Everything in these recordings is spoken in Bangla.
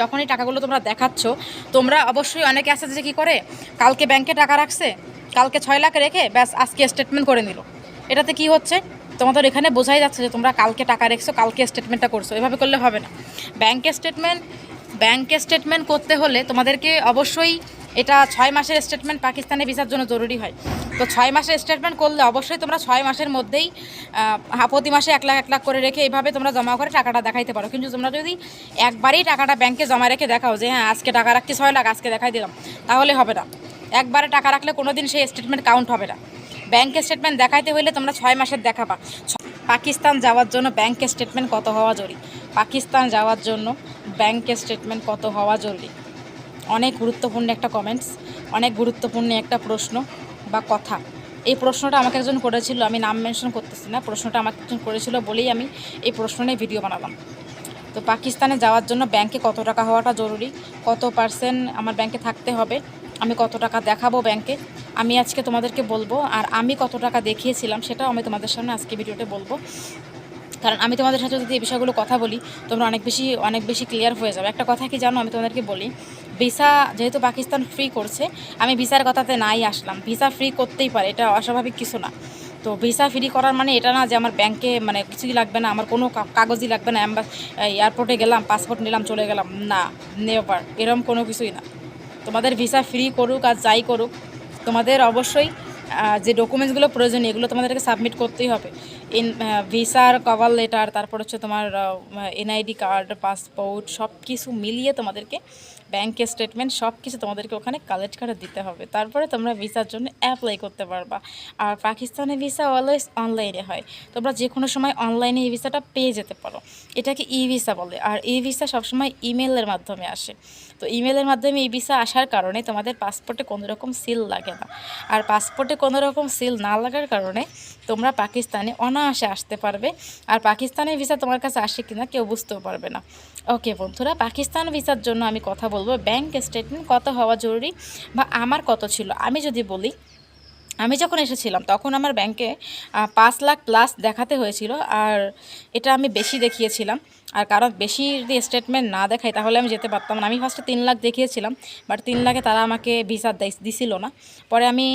যখনই টাকাগুলো তোমরা দেখাচ্ছ, তোমরা অবশ্যই অনেকে আছে যে কী করে, কালকে ব্যাংকে টাকা রাখছে, কালকে ছয় লাখ রেখে ব্যাস আজকে স্টেটমেন্ট করে নিল। এটাতে কি হচ্ছে? তোমাদের এখানে বোঝাই যাচ্ছে যে তোমরা কালকে টাকা রেখছো, কালকে স্টেটমেন্টটা করছ। এভাবে করলে হবে না। ব্যাংকের স্টেটমেন্ট ব্যাংকে স্টেটমেন্ট করতে হলে তোমাদেরকে অবশ্যই এটা ছয় মাসের স্টেটমেন্ট পাকিস্তানে ভিসার জন্য জরুরি হয়। তো ছয় মাসের স্টেটমেন্ট করলে অবশ্যই তোমরা ছয় মাসের মধ্যেই প্রতি মাসে এক লাখ এক লাখ করে রেখে এইভাবে তোমরা জমা করে টাকাটা দেখাইতে পারো। কিন্তু তোমরা যদি একবারেই টাকাটা ব্যাংকে জমা রেখে দেখাও যে হ্যাঁ আজকে টাকা রাখছি, ছয় লাখ, আজকে দেখাই দিলাম, তাহলে হবে না। একবারে টাকা রাখলে কোনো দিন সেই স্টেটমেন্ট কাউন্ট হবে না। ব্যাংকের স্টেটমেন্ট দেখাইতে হইলে তোমরা ছয় মাসের দেখাবা। পাকিস্তান যাওয়ার জন্য ব্যাংকের স্টেটমেন্ট কত হওয়া জরুরি? পাকিস্তান যাওয়ার জন্য ব্যাংকের স্টেটমেন্ট কত হওয়া জরুরি? অনেক গুরুত্বপূর্ণ একটা কমেন্টস অনেক গুরুত্বপূর্ণ একটা প্রশ্ন। বা কথা। এই প্রশ্নটা আমাকে একজন করেছিল, আমি নাম মেনশন করতেছি না, প্রশ্নটা আমাকে একজন করেছিল বলেই আমি এই প্রশ্ন নিয়ে ভিডিও বানালাম। তো পাকিস্তানে যাওয়ার জন্য ব্যাংকে কত টাকা হওয়াটা জরুরি, কত পার্সেন্ট আমার ব্যাংকে থাকতে হবে, আমি কত টাকা দেখাবো ব্যাংকে, আমি আজকে তোমাদেরকে বলব, আর আমি কত টাকা দেখিয়েছিলাম সেটাও আমি তোমাদের সামনে আজকে ভিডিওতে বলব। কারণ আমি তোমাদের সাথে যদি এই বিষয়গুলো কথা বলি, তোমরা অনেক বেশি অনেক বেশি ক্লিয়ার হয়ে যাবে। একটা কথা কি জানো? আমি তোমাদেরকে বলি ভিসা যেহেতু পাকিস্তান ফ্রি করছে, আমি ভিসার কথাতে নাই আসলাম। ভিসা ফ্রি করতেই পারে, এটা অস্বাভাবিক কিছু না। তো ভিসা ফ্রি করার মানে এটা না যে আমার ব্যাংকে মানে কিছুই লাগবে না, আমার কোনো কাগজই লাগবে না আমরা এয়ারপোর্টে গেলাম পাসপোর্ট নিলাম, চলে গেলাম। না নেভার এরকম কোনো কিছুই না। তোমাদের ভিসা ফ্রি করুক আর যাই করুক, তোমাদের অবশ্যই যে ডকুমেন্টসগুলো প্রয়োজনীয় এগুলো তোমাদেরকে সাবমিট করতেই হবে। ইন ভিসার কভার লেটার তারপর হচ্ছে তোমার এনআইডি কার্ড পাসপোর্ট সব কিছু মিলিয়ে তোমাদেরকে ব্যাংকের স্টেটমেন্ট সব কিছু তোমাদেরকে ওখানে কালেক্ট করে দিতে হবে। তারপরে তোমরা ভিসার জন্য অ্যাপ্লাই করতে পারবা। আর পাকিস্তানে ভিসা অলওয়েজ অনলাইনে হয়। তোমরা যে কোনো সময় অনলাইনে এই ভিসাটা পেয়ে যেতে পারো। এটাকে ই ভিসা বলে। আর এই ভিসা সবসময় ইমেলের মাধ্যমে আসে। তো ইমেলের মাধ্যমে এই ভিসা আসার কারণে তোমাদের পাসপোর্টে কোনো রকম সিল লাগে না। আর পাসপোর্টে কোনো রকম সিল না লাগার কারণে তোমরা পাকিস্তানে অনায়াসে আসতে পারবে। আর পাকিস্তানের ভিসা তোমার কাছে আসে কিনা কেউ বুঝতেও পারবে না। ওকে বন্ধুরা, পাকিস্তান ভিসার জন্য আমি কথা বলব ব্যাংক স্টেটমেন্ট কত হওয়া জরুরি বা আমার কত ছিল? আমি যদি বলি, আমি যখন এসেছিলাম তখন আমার ব্যাংকে পাঁচ লাখ প্লাস দেখাতে হয়েছিল আর এটা আমি বেশি দেখিয়েছিলাম। আর কারণ বেশি যদি স্টেটমেন্ট না দেখাই, তাহলে আমি যেতে পারতাম না। আমি ফার্স্টে তিন লাখ দেখিয়েছিলাম বাট তিন লাখে তারা আমাকে ভিসা দিছিল না। পরে আমি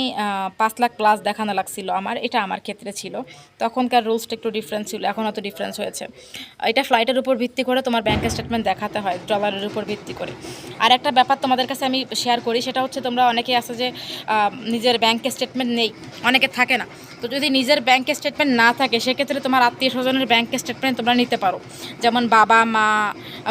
পাঁচ লাখ প্লাস দেখানো লাগছিল আমার, এটা আমার ক্ষেত্রে ছিল। তখনকার রুলসটা একটু ডিফারেন্স ছিল এখন অত ডিফারেন্স হয়েছে। এটা ফ্লাইটের উপর ভিত্তি করে তোমার ব্যাংকের স্টেটমেন্ট দেখাতে হয় ডলারের উপর ভিত্তি করে। আর একটা ব্যাপার তোমাদের কাছে আমি শেয়ার করি, সেটা হচ্ছে তোমরা অনেকে আছে যে নিজের ব্যাংকের স্টেটমেন্ট নেই, অনেকে থাকে না। তো যদি নিজের ব্যাংকের স্টেটমেন্ট না থাকে, সেক্ষেত্রে তোমার আত্মীয় স্বজনের ব্যাংকের স্টেটমেন্ট তোমরা নিতে পারো। যেমন বাবা, মা,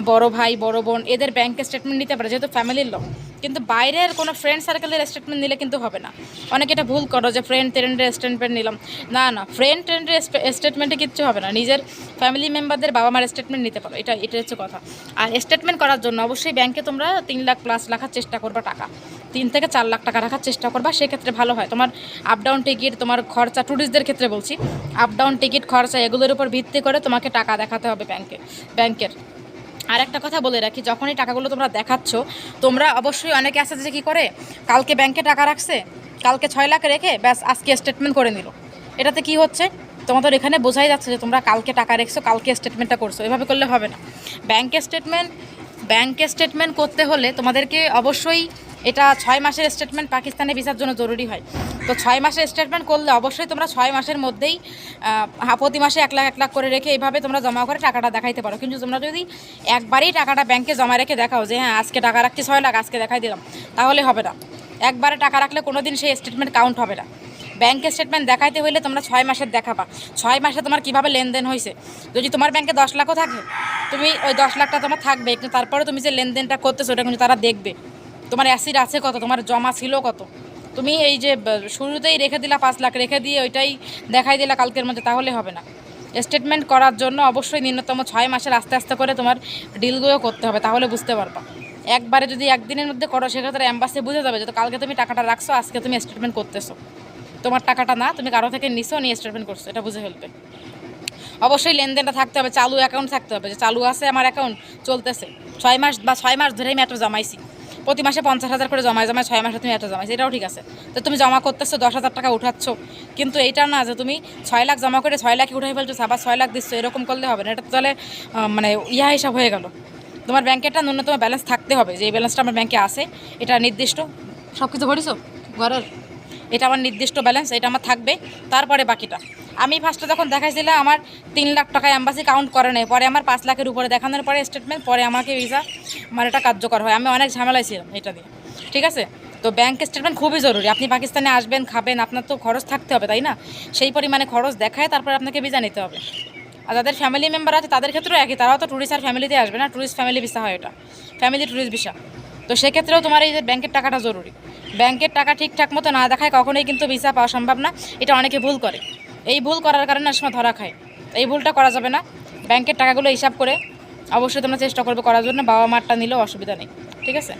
বড় ভাই, বড় বোন, এদের ব্যাংকের স্টেটমেন্ট নিতে পারো, যেহেতু ফ্যামিলির লোক। কিন্তু বাইরের কোনো ফ্রেন্ড সার্কেলের স্টেটমেন্ট নিলে কিন্তু হবে না। অনেকে এটা ভুল করো যে ফ্রেন্ড ট্রেন্ডের স্টেটমেন্ট নিলাম। না না ফ্রেন্ড ট্রেন্ডের স্টেটমেন্টে কিচ্ছু হবে না। নিজের ফ্যামিলি মেম্বারদের বাবা মার স্টেটমেন্ট নিতে পারো। এটা এটা হচ্ছে কথা। আর স্টেটমেন্ট করার জন্য অবশ্যই ব্যাংকে তোমরা তিন লাখ প্লাস রাখার চেষ্টা করবা টাকা। তিন থেকে চার লাখ টাকা রাখার চেষ্টা করবা, সেক্ষেত্রে ভালো হয়। তোমার আপ ডাউন টিকিট তোমার খরচা ট্যুরিস্টদের ক্ষেত্রে বলছি আপ ডাউন টিকিট খরচা এগুলোর উপর ভিত্তি করে তোমাকে টাকা দেখাতে হবে ব্যাংকে ব্যাংকের। আর একটা কথা বলে রাখি, যখনই টাকাগুলো তোমরা দেখাচ্ছ, তোমরা অবশ্যই অনেকে আছে যে কী করে, কালকে ব্যাংকে টাকা রাখছে, কালকে ছয় লাখ রেখে ব্যাস আজকে স্টেটমেন্ট করে নিল। এটাতে কি হচ্ছে? তোমাদের এখানে বোঝাই যাচ্ছে যে তোমরা কালকে টাকা রেখছো, কালকে স্টেটমেন্টটা করছ, এভাবে করলে হবে না। ব্যাংকের স্টেটমেন্ট ব্যাংকের স্টেটমেন্ট করতে হলে তোমাদেরকে অবশ্যই এটা ছয় মাসের স্টেটমেন্ট পাকিস্তানে ভিসার জন্য জরুরি হয়। তো ছয় মাসের স্টেটমেন্ট করলে অবশ্যই তোমরা ছয় মাসের মধ্যেই প্রতি মাসে এক লাখ এক লাখ করে রেখে এইভাবে তোমরা জমা করে টাকাটা দেখাইতে পারো। কিন্তু তোমরা যদি একবারেই টাকাটা ব্যাংকে জমা রেখে দেখাও যে হ্যাঁ আজকে টাকা রাখছি, ছয় লাখ, আজকে দেখাই দিলাম তাহলে হবে না। একবারে টাকা রাখলে কোনো দিন সেই স্টেটমেন্ট কাউন্ট হবে না। ব্যাংকের স্টেটমেন্ট দেখাইতে হইলে তোমরা ছয় মাসের দেখাবা। ছয় মাসে তোমার কীভাবে লেনদেন হয়েছে যদি তোমার ব্যাংকে দশ লাখও থাকে, তুমি ওই দশ লাখটা তোমার থাকবে, কিন্তু তারপরে তুমি যে লেনদেনটা করতেছো, ওটা কিন্তু তারা দেখবে। তোমার অ্যাসিড আছে কত? তোমার জমা ছিল কত? তুমি এই যে শুরুতেই রেখে দিলা পাঁচ লাখ, রেখে দিয়ে ওইটাই দেখাই দিলা কালকের মধ্যে, তাহলে হবে না। স্টেটমেন্ট করার জন্য অবশ্যই ন্যূনতম ছয় মাসের আস্তে আস্তে করে তোমার ডিলগুলো করতে হবে, তাহলে বুঝতে পারবা। একবারে যদি একদিনের মধ্যে করো, সেক্ষেত্রে অ্যাম্বাসি বুঝে যাবে যে কালকে তুমি টাকাটা রাখছো, আজকে তুমি স্টেটমেন্ট করতেছো। তোমার টাকাটা না, তুমি কারও থেকে নিছো, নিয়ে স্টেটমেন্ট করছ। এটা বুঝে ফেলবে অবশ্যই লেনদেনটা থাকতে হবে, চালু অ্যাকাউন্ট থাকতে হবে। যে চালু আছে আমার অ্যাকাউন্ট চলতেছে। ছয় মাস বা ছয় মাস ধরেই আমি এত জমাইছি। প্রতি মাসে পঞ্চাশ হাজার করে জমায় জমায় ছয় মাসে তুমি এত জমাইছো এটাও ঠিক আছে। তো তুমি জমা করতেছো, দশ হাজার টাকা উঠাচ্ছ। কিন্তু এইটা না যে তুমি ছয় লাখ জমা করে ছয় লাখই উঠাই ফেলছো আবার ছয় লাখ দিচ্ছ, এরকম করলে হবে না। এটা তাহলে মানে ইয়া হিসাব হয়ে গেল। তোমার ব্যাংকে একটা ন্যূনতম ব্যালেন্স থাকতে হবে। যে এই ব্যালেন্সটা আমার ব্যাংকে আসে এটা নির্দিষ্ট। সব কিছু ভরিছো ঘরের? এটা আমার নির্দিষ্ট ব্যালেন্স এটা আমার থাকবে। তারপরে বাকিটা। আমি ফার্স্টে যখন দেখাইছিলাম আমার তিন লাখ টাকা অ্যাম্বাসি কাউন্ট করে নেই। পরে আমার পাঁচ লাখের উপরে দেখানোর পরে স্টেটমেন্ট পরে আমাকে ভিসা আমার এটা কার্যকর হয়। আমি অনেক ঝামেলায় ছিলাম এটা দিয়ে ঠিক আছে? তো ব্যাংক স্টেটমেন্ট খুবই জরুরি। আপনি পাকিস্তানে আসবেন, খাবেন, আপনার তো খরচ থাকতে হবে, তাই না? সেই পরিমাণে খরচ দেখায়, তারপরে আপনাকে ভিসা নিতে হবে। আর যাদের ফ্যামিলি মেম্বার আছে, তাদের ক্ষেত্রেও একই। তারাও তো ট্যুরিস্ট আর ফ্যামিলিতে আসবে না। ট্যুরিস্ট ফ্যামিলি ভিসা হয় এটা। ফ্যামিলি ট্যুরিস্ট ভিসা তো সেক্ষেত্রেও তোমার এই যে ব্যাংকের টাকাটা জরুরি। ব্যাংকের টাকা ঠিকঠাক মতো না দেখায় কখনোই কিন্তু ভিসা পাওয়া সম্ভব না। এটা অনেকে ভুল করে। এই ভুল করার কারণে আসলে ধরা খায়। এই ভুলটা করা যাবে না। ব্যাংকের টাকাগুলো হিসাব করে অবশ্যই তোমরা চেষ্টা করবে করার জন্য। বাবা মারটা নিলেও অসুবিধা নেই। ঠিক আছে?